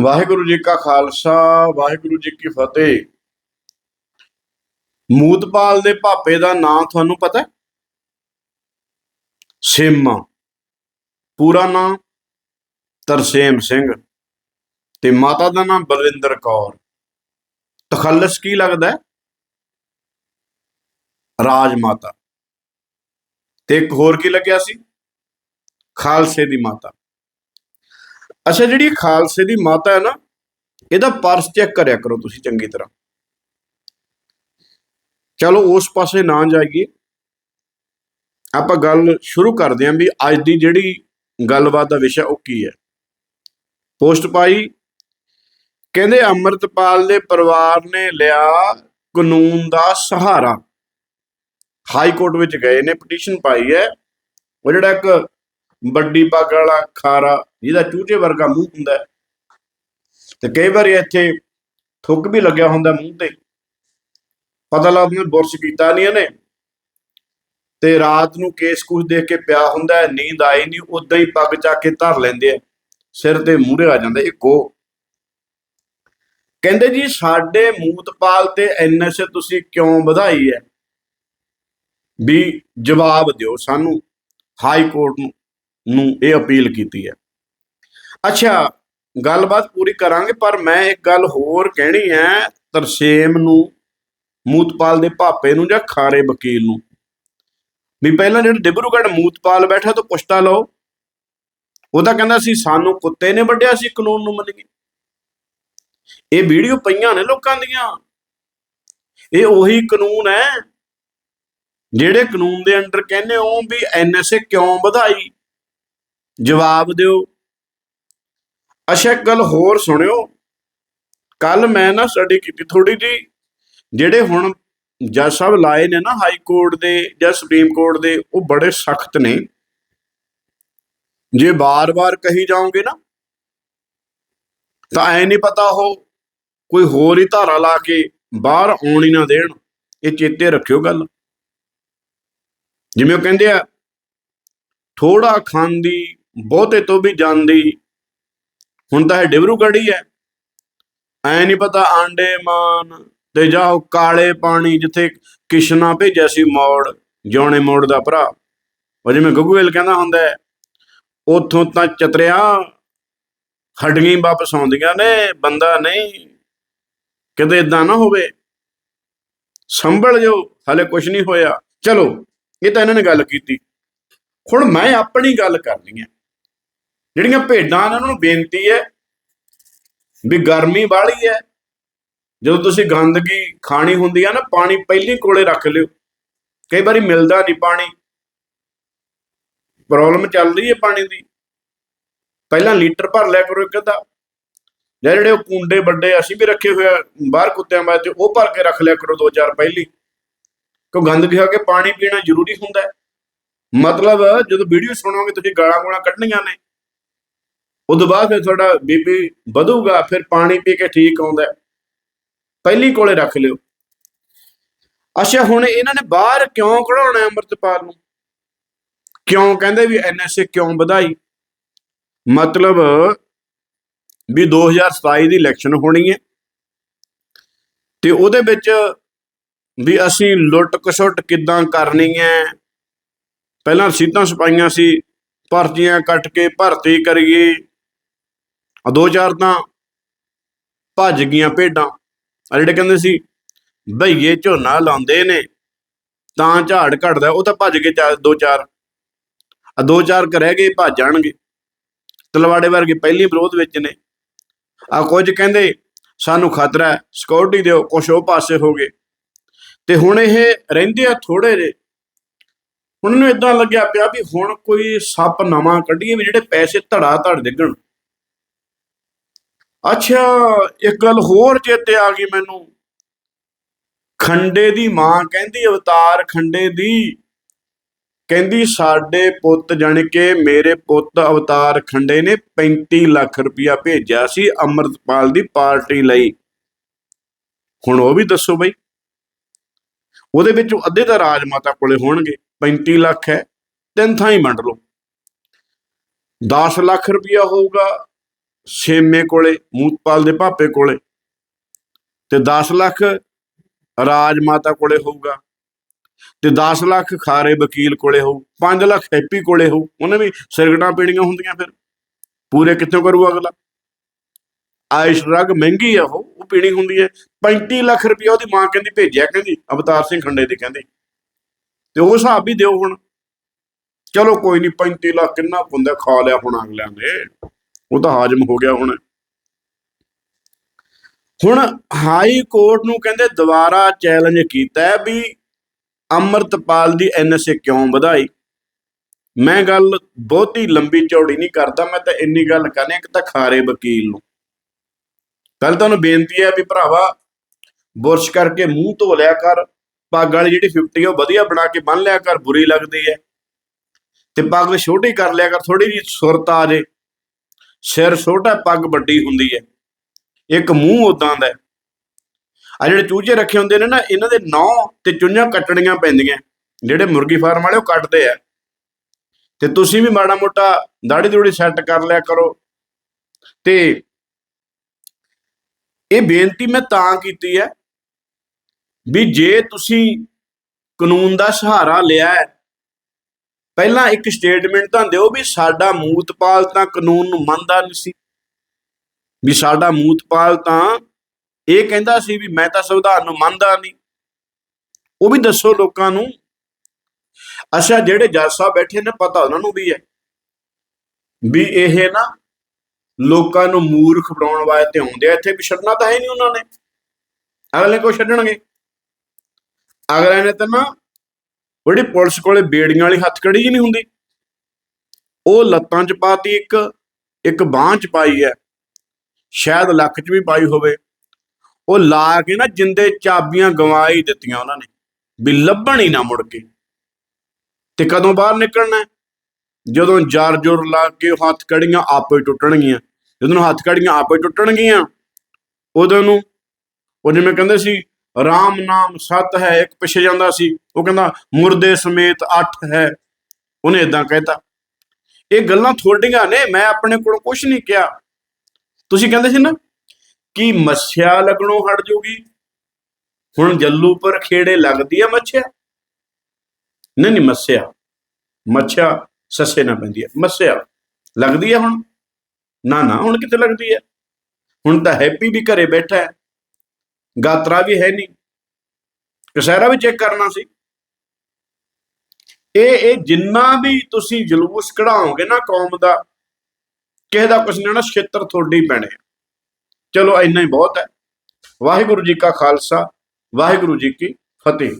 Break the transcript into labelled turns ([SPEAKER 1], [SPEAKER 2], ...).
[SPEAKER 1] ਵਾਹਿਗੁਰੂ ਜੀ ਕਾ ਖਾਲਸਾ, ਵਾਹਿਗੁਰੂ ਜੀ ਕੀ ਫਤਿਹ। ਮੂਤਪਾਲ ਦੇ ਭਾਪੇ ਦਾ ਨਾਮ ਤੁਹਾਨੂੰ ਪਤਾ ਸੇਮਾ। ਪੂਰਾ ਨਾਮ ਤਰਸੇਮ ਸਿੰਘ ਤੇ ਮਾਤਾ ਦਾ ਨਾਮ ਬਲਵਿੰਦਰ ਕੌਰ। ਤਖੱਲਸ ਕੀ ਲੱਗਦਾ ਰਾਜ ਮਾਤਾ। ਤੇ ਇੱਕ ਹੋਰ ਕੀ ਲੱਗਿਆ ਸੀ? ਖਾਲਸੇ ਦੀ ਮਾਤਾ। ਅੱਛਾ, ਜਿਹੜੀ ਖਾਲਸੇ ਦੀ ਮਾਤਾ ਹੈ ਨਾ, ਇਹਦਾ ਪਰਸ ਚੈੱਕ ਕਰਿਆ ਕਰੋ ਤੁਸੀਂ ਚੰਗੀ ਤਰ੍ਹਾਂ। ਚਲੋ, ਉਸ ਪਾਸੇ ਨਾ ਜਾਈਏ। ਆਪਾਂ ਗੱਲ ਸ਼ੁਰੂ ਕਰਦੇ ਹਾਂ ਵੀ ਅੱਜ ਦੀ ਜਿਹੜੀ ਗੱਲਬਾਤ ਦਾ ਵਿਸ਼ਾ ਉਹ ਕੀ ਹੈ। ਪੋਸਟ ਪਾਈ, ਕਹਿੰਦੇ ਅੰਮ੍ਰਿਤਪਾਲ ਦੇ ਪਰਿਵਾਰ ਨੇ ਲਿਆ ਕਾਨੂੰਨ ਦਾ ਸਹਾਰਾ। ਹਾਈ ਕੋਰਟ ਵਿੱਚ ਗਏ ਨੇ, ਪਟੀਸ਼ਨ ਪਾਈ ਹੈ। ਉਹ ਜਿਹੜਾ ਇੱਕ ਵੱਡੀ ਪੱਗ ਵਾਲਾ ਖਾਰਾ ਜਿਹਦਾ ਚੂਚੇ ਵਰਗਾ ਮੂੰਹ ਹੁੰਦਾ ਤੇ ਕਈ ਵਾਰੀ ਇੱਥੇ ਥੁੱਕ ਵੀ ਲੱਗਿਆ ਹੁੰਦਾ ਮੂੰਹ ਤੇ। ਪਤਾ ਲੱਗਦਾ ਬੁਰਸ਼ ਕੀਤਾ ਨਹੀਂ ਇਹਨੇ। ਤੇ ਰਾਤ ਨੂੰ ਕੇਸ ਕੁਝ ਦੇਖ ਕੇ ਪਿਆ ਹੁੰਦਾ ਹੈ, ਨੀਂਦ ਆਈ ਨਹੀਂ ਉਦਾਂ ਹੀ ਪੱਗ ਚੱਕ ਕੇ ਧਰ ਲੈਂਦੇ ਆ। ਸਿਰ ਤੇ ਮੂਹਰੇ ਆ ਜਾਂਦਾ ਇੱਕੋ। ਕਹਿੰਦੇ ਜੀ, ਸਾਡੇ ਮੂਤਪਾਲ ਤੇ ਐਨਐਸਏ ਤੁਸੀਂ ਕਿਉਂ ਵਧਾਈ ਹੈ? ਵੀ ਜਵਾਬ ਦਿਓ ਸਾਨੂੰ, ਹਾਈ ਕੋਰਟ ਨੂੰ ਇਹ ਅਪੀਲ ਕੀਤੀ ਹੈ। ਅੱਛਾ, ਗੱਲਬਾਤ ਪੂਰੀ ਕਰਾਂਗੇ, ਪਰ ਮੈਂ ਇੱਕ ਗੱਲ ਹੋਰ ਕਹਿਣੀ ਹੈ, ਤਰਸੇਮ ਨੂੰ, ਮੂਤਪਾਲ ਦੇ ਭਾਪੇ ਨੂੰ ਜਾਂ ਖਾਰੇ ਵਕੀਲ ਨੂੰ? ਵੀ ਪਹਿਲਾਂ ਜਿਹੜਾ ਡਿਬਰੂਗੜ੍ਹ ਮੂਤਪਾਲ ਬੈਠਾ ਤੋਂ ਪੁਸ਼ਤਾ ਲਓ। ਉਹ ਤਾਂ ਕਹਿੰਦਾ ਸੀ, ਸਾਨੂੰ ਕੁੱਤੇ ਨੇ ਵੱਢਿਆ ਸੀ, ਕਾਨੂੰਨ ਨੂੰ ਮੰਨ ਗਏ ਇਹ ਵੀਡੀਓ ਪਈਆਂ ਨੇ ਲੋਕਾਂ ਦੀਆਂ। ਇਹ ਉਹੀ ਕਾਨੂੰਨ ਹੈ, ਜਿਹੜੇ ਕਾਨੂੰਨ ਦੇ ਅੰਡਰ ਕਹਿੰਦੇ ਹੋ ਵੀ ਐਨਐਸਏ ਕਿਉਂ ਵਧਾਈ? ਜਵਾਬ ਦਿਓ। ਅੱਛਾ, ਇੱਕ ਗੱਲ ਹੋਰ ਸੁਣਿਓ। ਕੱਲ ਮੈਂ ਨਾ ਸਟੱਡੀ ਕੀਤੀ ਥੋੜੀ ਜੀ ਜਿਹੜੇ ਹੁਣ ਜੱਜ ਸਾਹਿਬ ਲਾਏ ਨੇ ਨਾ ਹਾਈ ਕੋਰਟ ਦੇ ਜਾਂ ਸੁਪਰੀਮ ਕੋਰਟ ਦੇ, ਉਹ ਬੜੇ ਸਖਤ ਨੇ। ਜੇ ਬਾਰ-ਬਾਰ ਕਹੀ ਜਾਓਗੇ ਨਾ, ਤਾਂ ਐ ਨਹੀਂ ਪਤਾ ਉਹ ਕੋਈ ਹੋਰ ਹੀ ਧਾਰਾ ਲਾ ਕੇ ਬਾਹਰ ਆਉਣ ਹੀ ਨਾ ਦੇਣ। ਇਹ ਚੇਤੇ ਰੱਖਿਓ ਗੱਲ। ਜਿਵੇਂ ਉਹ ਕਹਿੰਦੇ ਆ ਥੋੜਾ ਖਾਂਦੀ, ਬਹੁਤੇ ਤੋਂ ਵੀ ਜਾਂਦੀ ਹੁਣ ਤਾਂ ਇਹ ਡਿਬਰੂਗੜ੍ਹ ਹੀ ਹੈ। ਐ ਨਹੀਂ ਪਤਾ ਆਂਡੇ ਮਾਨ ਤੇ ਜਾਓ ਕਾਲੇ ਪਾਣੀ ਜਿੱਥੇ ਕਿਸ਼ਨਾ ਭੇਜਿਆ ਸੀ ਮੋੜ ਜਿਉਣੇ ਮੋੜ ਦਾ ਭਰਾ। ਉਹ ਜਿਵੇਂ ਗੁੱਗੂਵੇਲ ਕਹਿੰਦਾ ਹੁੰਦਾ ਹੈ, ਉਥੋਂ ਤਾਂ ਚਤਰਿਆ, ਹੱਡੀਆਂ ਹੀ ਵਾਪਸ ਆਉਂਦੀਆਂ ਨੇ, ਬੰਦਾ ਨਹੀਂ, ਕਿਤੇ ਇਦਾਂ ਨਾ ਹੋਵੇ। ਸੰਭਲ ਜੋ ਹਲੇ ਕੁਝ ਨਹੀਂ ਹੋਇਆ। ਚਲੋ, ਇਹ ਤਾਂ ਇਹਨਾਂ ਨੇ ਗੱਲ ਕੀਤੀ। ਹੁਣ ਮੈਂ ਆਪਣੀ ਗੱਲ ਕਰਨੀ ਹੈ। ਜਿਹੜੀਆਂ ਭੇਡਾਂ ਨੇ ਉਹਨਾਂ ਨੂੰ ਬੇਨਤੀ ਹੈ ਵੀ ਗਰਮੀ ਬਾਹਲੀ ਹੈ। ਜਦੋਂ ਤੁਸੀਂ ਗੰਦਗੀ ਖਾਣੀ ਹੁੰਦੀ ਹੈ ਨਾ, ਪਾਣੀ ਪਹਿਲੀ ਕੋਲੇ ਰੱਖ ਲਿਓ। ਕਈ ਵਾਰੀ ਮਿਲਦਾ ਨਹੀਂ ਪਾਣੀ। ਪ੍ਰੋਬਲਮ ਚੱਲ ਰਹੀ ਹੈ ਪਾਣੀ ਦੀ। ਪਹਿਲਾਂ ਲੀਟਰ ਭਰ ਲਿਆ ਕਰੋ ਇੱਕ ਅੱਧਾ। ਜਾਂ ਜਿਹੜੇ ਉਹ ਕੁੰਡੇ ਵੱਡੇ ਅਸੀਂ ਵੀ ਰੱਖੇ ਹੋਏ ਆ, ਬਾਹਰ ਕੁੱਤਿਆਂ ਵਾਸਤੇ ਉਹ ਭਰ ਕੇ ਰੱਖ ਲਿਆ ਕਰੋ ਦੋ ਚਾਰ ਪਹਿਲੀ। ਕਿਉਂ ਗੰਦਗੀ ਹੋ ਕੇ ਪਾਣੀ ਪੀਣਾ ਜ਼ਰੂਰੀ ਹੁੰਦਾ ਮਤਲਬ ਜਦੋਂ ਵੀਡੀਓ ਸੁਣੋਗੇ, ਤੁਸੀਂ ਗਾਲਾਂ ਗੋਲਾਂ ਕੱਢਣੀਆਂ ਨੇ। ਉਦੋਂ ਬਾਅਦ ਫਿਰ ਤੁਹਾਡਾ ਬੀਪੀ ਵਧੂਗਾ, ਫਿਰ ਪਾਣੀ ਪੀ ਕੇ ਠੀਕ ਆਉਂਦਾ ਪਹਿਲੀ ਕੋਲੇ ਰੱਖ ਲਿਓ। ਅੱਛਾ, ਹੁਣ ਇਹਨਾਂ ਨੇ ਬਾਹਰ ਕਿਉਂ ਕਢਾਉਣਾ ਅੰਮ੍ਰਿਤਪਾਲ ਨੂੰ? ਕਿਉਂ ਕਹਿੰਦੇ ਵੀ ਐਨਐਸਏ ਕਿਉਂ ਵਧਾਈ? ਮਤਲਬ ਵੀ 2027 ਦੀ ਇਲੈਕਸ਼ਨ ਹੋਣੀ ਹੈ ਤੇ ਉਹਦੇ ਵਿੱਚ ਵੀ ਅਸੀਂ ਲੁੱਟ ਕਸੁੱਟ ਕਿੱਦਾਂ ਕਰਨੀ ਹੈ? ਪਹਿਲਾਂ ਰਸੀਦਾਂ ਸਪਾਈਆਂ ਸੀ ਭਰਤੀਆਂ ਕੱਟ ਕੇ ਭਰਤੀ ਕਰੀਏ। ਆ ਦੋ ਚਾਰ ਤਾਂ ਭੱਜ ਗਈਆਂ ਭੇਡਾਂ। ਆ ਜਿਹੜੇ ਕਹਿੰਦੇ ਸੀ ਭਈਏ ਝੋਨਾ ਲਾਉਂਦੇ ਨੇ, ਤਾਂ ਝਾੜ ਘਟਦਾ, ਉਹ ਤਾਂ ਭੱਜ ਗਏ ਚਾਰ, ਦੋ ਚਾਰ। ਆ ਦੋ ਚਾਰ ਕ ਰਹਿ ਗਏ, ਭੱਜ ਜਾਣਗੇ। ਤਲਵਾੜੇ ਵਰਗੇ ਪਹਿਲੀ ਵਿਰੋਧ ਵਿੱਚ ਨੇ। ਆ ਕੁਝ ਕਹਿੰਦੇ, ਸਾਨੂੰ ਖਤਰਾ ਹੈ ਸਿਕਿਉਰਿਟੀ ਦਿਓ, ਕੁਛ ਉਹ ਪਾਸੇ ਹੋ ਗਏ। ਤੇ ਹੁਣ ਇਹ ਰਹਿੰਦੇ ਆ ਥੋੜੇ ਜੇ ਹੁਣ ਨੂੰ ਇਦਾਂ ਲੱਗਿਆ ਪਿਆ ਵੀ ਹੁਣ ਕੋਈ ਸੱਪ ਨਵਾਂ ਕੱਢੀਏ ਵੀ ਜਿਹੜੇ ਪੈਸੇ ਧੜਾ ਧੜ ਡਿੱਗਣ। ਅੱਛਾ, ਇੱਕ ਗੱਲ ਹੋਰ ਚੇਤੇ ਆ ਗਈ ਮੈਨੂੰ। ਖੰਡੇ ਦੀ ਮਾਂ ਕਹਿੰਦੀ, ਅਵਤਾਰ ਖੰਡੇ ਦੀ। ਕਹਿੰਦੀ, ਸਾਡੇ ਪੁੱਤ ਜਾਣੀ ਕਿ ਮੇਰੇ ਪੁੱਤ ਅਵਤਾਰ ਖੰਡੇ ਨੇ 35 ਲੱਖ ਰੁਪਇਆ ਭੇਜਿਆ ਸੀ ਅੰਮ੍ਰਿਤਪਾਲ ਦੀ ਪਾਰਟੀ ਲਈ। ਹੁਣ ਉਹ ਵੀ ਦੱਸੋ ਬਈ। ਉਹਦੇ ਵਿੱਚੋਂ ਅੱਧੇ ਤਾਂ ਰਾਜ ਮਾਤਾ ਕੋਲੇ ਹੋਣਗੇ। 35 ਲੱਖ ਹੈ, ਤਿੰਨ ਥਾਂ ਹੀ ਵੰਡ ਲਓ। 10 ਲੱਖ ਰੁਪਇਆ ਹੋਊਗਾ ਛੇਮੇ ਕੋਲੇ, ਮੂਤਪਾਲ ਦੇ ਭਾਪੇ ਕੋਲੇ। ਤੇ 10 ਲੱਖ ਰਾਜ ਮਾਤਾ ਕੋਲੇ ਹੋਊਗਾ। ਤੇ 10 ਲੱਖ ਖਾਰੇ ਵਕੀਲ ਕੋਲੇ ਹੋਊ। 5 ਲੱਖ ਹੈਪੀ ਕੋਲੇ ਹੋਊ। ਉਹਨੇ ਵੀ ਸਿਰਗਟਾਂ ਪੀਣੀਆਂ ਹੁੰਦੀਆਂ ਫਿਰ। ਪੂਰੇ ਕਿੱਥੋਂ ਕਰੂ ਅਗਲਾ? ਆਇਸ਼ ਰਗ ਮਹਿੰਗੀ ਆ ਉਹ ਉਹ ਪੀਣੀ ਹੁੰਦੀ ਹੈ। 35 ਲੱਖ ਰੁਪਇਆ ਉਹਦੀ ਮਾਂ ਕਹਿੰਦੀ, ਭੇਜਿਆ ਕਹਿੰਦੀ, ਅਵਤਾਰ ਸਿੰਘ ਖੰਡੇ ਦੀ ਕਹਿੰਦੀ। ਤੇ ਉਹ ਹਿਸਾਬ ਵੀ ਦਿਓ ਹੁਣ। ਚਲੋ ਕੋਈ ਨਹੀਂ 35 ਲੱਖ ਕਿੰਨਾ ਕੁ ਖਾ ਲਿਆ ਹੁਣ ਅਗਲਿਆਂ ਨੇ। ਉਹ ਤਾਂ ਹਾਜ਼ਮ ਹੋ ਗਿਆ ਹੁਣ। ਹੁਣ ਹਾਈ ਕੋਰਟ ਨੂੰ ਕਹਿੰਦੇ ਦੁਬਾਰਾ ਚੈਲੰਜ ਕੀਤਾ ਵੀ ਅਮਰਤਪਾਲ ਦੀ ਐਨਐਸਏ ਕਿਉਂ ਵਧਾਈ। ਮੈਂ ਗੱਲ ਬਹੁਤੀ ਲੰਬੀ ਚੌੜੀ ਨਹੀਂ ਕਰਦਾ, ਮੈਂ ਤਾਂ ਇੰਨੀ ਗੱਲ ਕਰਨੀ, ਇੱਕ ਤਾਂ ਖਾਰੇ ਵਕੀਲ ਨੂੰ। ਕੱਲ ਤੁਹਾਨੂੰ ਬੇਨਤੀ ਹੈ ਵੀ ਭਰਾਵਾ, ਬੁਰਸ਼ ਕਰਕੇ ਮੂੰਹ ਧੋ ਲਿਆ ਕਰ, ਪੱਗ ਵਾਲੀ ਜਿਹੜੀ 50 ਉਹ ਵਧੀਆ ਬਣਾ ਕੇ ਬੰਨ ਲਿਆ ਕਰ, ਬੁਰੀ ਲੱਗਦੀ ਹੈ। ਤੇ ਪੱਗ ਛੋਟੀ ਕਰ ਲਿਆ ਕਰ ਥੋੜੀ ਜਿਹੀ ਸੁਰਤ ਆ ਜੇ। ਸਿਰ ਛੋਟਾ ਪੱਗ ਵੱਡੀ ਹੁੰਦੀ ਹੈ। ਇੱਕ ਮੂੰਹ ਉਦਾਂ ਦਾ ਆ ਜਿਹੜੇ ਚੂਚੇ ਰੱਖੇ ਹੁੰਦੇ ਨੇ ਨਾ, ਇਹਨਾਂ ਦੇ ਨੌ ਤੇ ਚੁੰਝਾਂ ਕੱਟਣੀਆਂ ਪੈਂਦੀਆਂ। ਜਿਹੜੇ ਮੁਰਗੀ ਫਾਰਮ ਵਾਲੇ ਉਹ ਕੱਟਦੇ ਆ। ਤੇ ਤੁਸੀਂ ਵੀ ਮਾੜਾ ਮੋਟਾ ਦਾੜੀ ਦੂੜੀ ਸੈੱਟ ਕਰ ਲਿਆ ਕਰੋ। ਤੇ ਇਹ ਬੇਨਤੀ ਮੈਂ ਤਾਂ ਕੀਤੀ ਹੈ ਵੀ ਜੇ ਤੁਸੀਂ ਕਾਨੂੰਨ ਦਾ ਸਹਾਰਾ ਲਿਆ ਹੈ ਪਹਿਲਾਂ ਇੱਕ ਸਟੇਟਮੈਂਟ ਤਾਂ ਦਿਓ ਵੀ ਸਾਡਾ ਮੂਤਪਾਲ ਤਾਂ ਕਾਨੂੰਨ ਨੂੰ ਮੰਨਦਾ ਨਹੀਂ ਸੀ। ਵੀ ਸਾਡਾ ਮੂਤਪਾਲ ਤਾਂ ਇਹ ਕਹਿੰਦਾ ਸੀ ਵੀ ਮੈਂ ਤਾਂ ਸੰਵਿਧਾਨ ਨੂੰ ਮੰਨਦਾ ਨਹੀਂ। ਉਹ ਵੀ ਦੱਸੋ ਲੋਕਾਂ ਨੂੰ। ਅੱਛਾ, ਜਿਹੜੇ ਜੱਜ ਸਾਹਿਬ ਬੈਠੇ ਨੇ, ਪਤਾ ਉਹਨਾਂ ਨੂੰ ਵੀ ਹੈ। ਵੀ ਇਹ ਨਾ ਲੋਕਾਂ ਨੂੰ ਮੂਰਖ ਬਣਾਉਣ ਵਾਸਤੇ ਆਉਂਦੇ ਆ। ਇੱਥੇ ਵੀ ਛੱਡਣਾ ਤਾਂ ਹੈ ਨਹੀਂ ਉਹਨਾਂ ਨੇ। ਅਗਲੇ ਕੋ ਛੱਡਣਗੇ। ਅਗਲੇ ਨੇ ਤਾਂ ਨਾ ਜਿਹੜੀ ਪੁਲਿਸ ਕੋਲੇ ਬੇੜੀਆਂ ਵਾਲੀ ਹੱਥਕੜੀ ਹੀ ਨਹੀਂ ਹੁੰਦੀ। ਉਹ ਲੱਤਾਂ 'ਚ ਪਾਤੀ ਇੱਕ ਇੱਕ ਬਾਂਹ 'ਚ ਪਾਈ ਹੈ। ਸ਼ਾਇਦ ਲੱਕ 'ਚ ਵੀ ਪਾਈ ਹੋਵੇ। ਉਹ ਲਾ ਕੇ ਨਾ ਜਿੰਦੇ ਚਾਬੀਆਂ ਗਵਾ ਹੀ ਦਿੱਤੀਆਂ ਉਹਨਾਂ ਨੇ, ਵੀ ਲੱਭਣ ਹੀ ਨਾ ਮੁੜ ਕੇ। ਤੇ ਕਦੋਂ ਬਾਹਰ ਨਿਕਲਣਾ ਜਦੋਂ ਜਰ ਜੁਰ ਲਾ ਕੇ ਉਹ ਹੱਥ ਕੜੀਆਂ ਆਪੇ ਟੁੱਟਣਗੀਆਂ। ਜਦੋਂ ਹੱਥ ਕੜੀਆਂ ਆਪੇ ਟੁੱਟਣਗੀਆਂ। ਉਦੋਂ ਨੂੰ, ਉਹ ਜਿਵੇਂ ਕਹਿੰਦੇ ਸੀ RAM ਨਾਮ ਸੱਤ ਹੈ, ਇੱਕ ਪਿੱਛੇ ਜਾਂਦਾ ਸੀ, ਉਹ ਕਹਿੰਦਾ ਮੁਰਦੇ ਸਮੇਤ ਅੱਠ ਹੈ। ਉਹਨੇ ਇਦਾਂ ਕਹਿਤਾ। ਇਹ ਗੱਲਾਂ ਥੋੜੀਆਂ ਨੇ, ਮੈਂ ਆਪਣੇ ਕੋਲ ਕੁਝ ਨਹੀਂ ਕਿਹਾ। ਤੁਸੀਂ ਕਹਿੰਦੇ ਸੀ ਨਾ ਕਿ ਮੱਛਿਆ ਲੱਗਣੋਂ ਹਟ ਜੂਗੀ। ਹੁਣ ਜੱਲੂ ਪਰ ਖੇੜੇ ਲੱਗਦੀ ਆ ਮੱਛਿਆ ਨਹੀਂ ਨਹੀਂ, ਮੱਸਿਆ। ਮੱਛਿਆ ਸੱਸੇ ਨਾ ਪੈਂਦੀ ਹੈ ਮੱਸਿਆ ਲੱਗਦੀ ਹੈ ਹੁਣ? ਨਾ ਨਾ, ਹੁਣ ਕਿੱਥੇ ਲੱਗਦੀ ਹੈ ਹੁਣ ਤਾਂ ਹੈਪੀ ਵੀ ਘਰੇ ਬੈਠਾ ਹੈ। ਗਾਤਰਾ ਵੀ ਹੈ ਨਹੀਂ। ਕਸਹਿਰਾ ਵੀ ਚੈੱਕ ਕਰਨਾ ਸੀ। ਇਹ ਇਹ ਜਿੰਨਾ ਵੀ ਤੁਸੀਂ ਜਲੂਸ ਕਢਾਓਗੇ ਨਾ ਕੌਮ ਦਾ, ਕਿਸੇ ਦਾ ਕੁਛ ਨਹੀਂ ਨਾ ਛੇਤਰ ਤੁਹਾਡੇ ਹੀ ਪੈਣੇ ਆ। ਚਲੋ, ਇੰਨਾ ਹੀ ਬਹੁਤ ਹੈ। ਵਾਹਿਗੁਰੂ ਜੀ ਕਾ ਖਾਲਸਾ, ਵਾਹਿਗੁਰੂ ਜੀ ਕੀ ਫਤਿਹ।